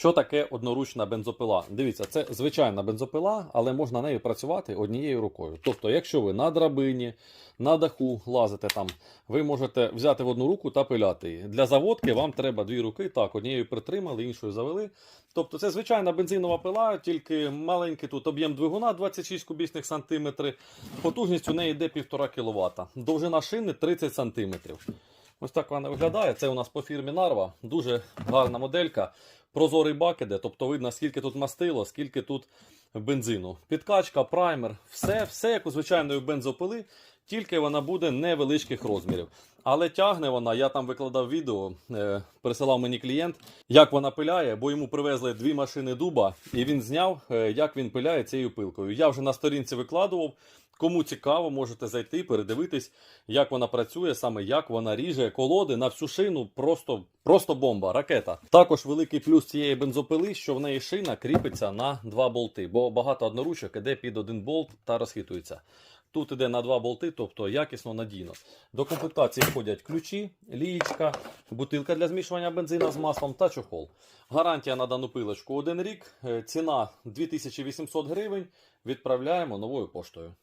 Що таке одноручна бензопила? Дивіться, це звичайна бензопила, але можна нею працювати однією рукою. Тобто, якщо ви на драбині, на даху лазите там, ви можете взяти в одну руку та пиляти її. Для заводки вам треба дві руки, так, однією притримали, іншою завели. Тобто це звичайна бензинова пила, тільки маленький тут об'єм двигуна 26 кубічних сантиметрів. Потужність у неї йде 1,5 кВт. Довжина шини 30 сантиметрів. Ось так вона виглядає. Це у нас по фірмі Нарва. Дуже гарна моделька. Прозорий бак іде, тобто видно, скільки тут мастило, скільки тут бензину. Підкачка, праймер, все, все як у звичайної бензопили, тільки вона буде невеличких розмірів. Але тягне вона, я там викладав відео, е, присилав мені клієнт, як вона пиляє, бо йому привезли дві машини дуба, і він зняв, е, як він пиляє цією пилкою. Я вже на сторінці викладував. Кому цікаво, можете зайти, передивитись, як вона працює, саме як вона ріже колоди на всю шину. Просто, просто бомба, ракета. Також великий плюс цієї бензопили, що в неї шина кріпиться на два болти, бо багато одноручок іде під один болт та розхитується. Тут іде на два болти, тобто якісно надійно. До комплектації входять ключі, лієчка, бутилка для змішування бензина з маслом та чохол. Гарантія на дану пилочку один рік. Е, Ціна 2800 гривень. Відправляємо новою поштою.